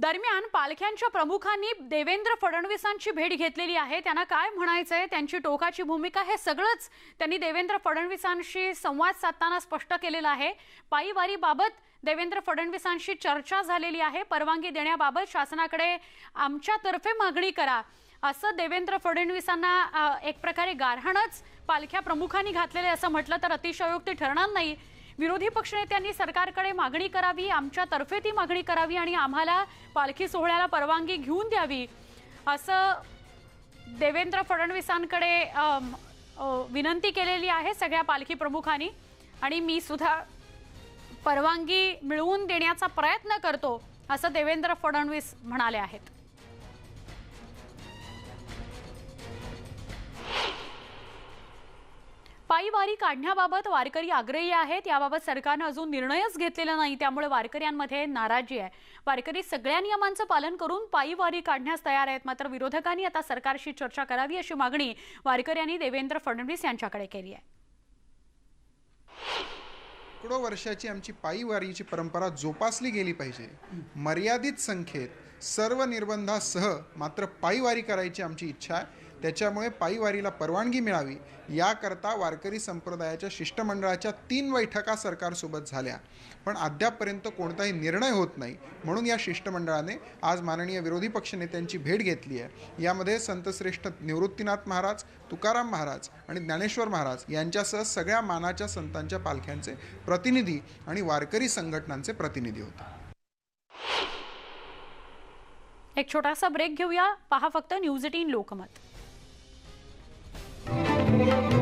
दरम्यान पालख्यांच्या प्रमुखांनी देवेंद्र फडणवीसांची भेट घेतलेली आहे. त्यांना काय म्हणायचं आहे त्यांची टोकाची भूमिका हे सगळंच त्यांनी देवेंद्र फडणवीसांशी संवाद साधताना स्पष्ट केलेलं आहे. पायीवारीबाबत देवेंद्र फडणवीसांशी चर्चा झालेली आहे. परवानगी देण्याबाबत शासनाकडे आमच्यातर्फे मागणी करा. असं देवेंद्र फडणवीसांना एक प्रकारे गारहाणच पालख्या प्रमुखांनी घातलेले असं म्हटलं तर अतिशयोक्ती ठरणार नाही. विरोधी पक्षनेत्यांनी सरकारकडे मागणी करावी आमच्यातर्फे ती मागणी करावी आणि आम्हाला पालखी सोहळ्याला परवानगी घेऊन द्यावी. असं देवेंद्र फडणवीसांकडे विनंती केलेली आहे सगळ्या पालखी प्रमुखांनी आणि मी सुद्धा परवानगी मिळवून देण्याचा प्रयत्न करतो असं देवेंद्र फडणवीस म्हणाले आहेत. पायी वारी काढण्याबाबत वारकरी आग्रही आहेत. याबाबत सरकारनं अजून निर्णयच घेतलेला नाही. त्यामुळे वारकऱ्यांमध्ये नाराजी आहे. वारकरी सगळ्या नियमांचं पालन करून पायी वारी काढण्यास तयार आहेत. मात्र विरोधकांनी आता सरकारशी चर्चा करावी अशी मागणी वारकऱ्यांनी देवेंद्र फडणवीस यांच्याकडे केली आहे. शेकडो वर्षाची आमची पायी वारीची परंपरा जोपासली गेली पाहिजे? मर्यादित संख्येत सर्व निर्बंधासह मात्र पायी वारी करायची आमची इच्छा आहे. त्याच्यामुळे पायी वारीला परवानगी मिळावी याकरता वारकरी संप्रदायाच्या शिष्टमंडळाच्या तीन बैठका सरकारसोबत झाल्या. पण अद्यापपर्यंत कोणताही निर्णय होत नाही. म्हणून या शिष्टमंडळाने आज माननीय विरोधी पक्षनेत्यांची भेट घेतली आहे. यामध्ये संतश्रेष्ठ निवृत्तीनाथ महाराज तुकाराम महाराज आणि ज्ञानेश्वर महाराज यांच्यासह सगळ्या मानाच्या संतांच्या पालख्यांचे प्रतिनिधी आणि वारकरी संघटनांचे प्रतिनिधी होते. एक छोटासा ब्रेक घेऊया. पहा फक्त news eighteen Lokmat. Thank you.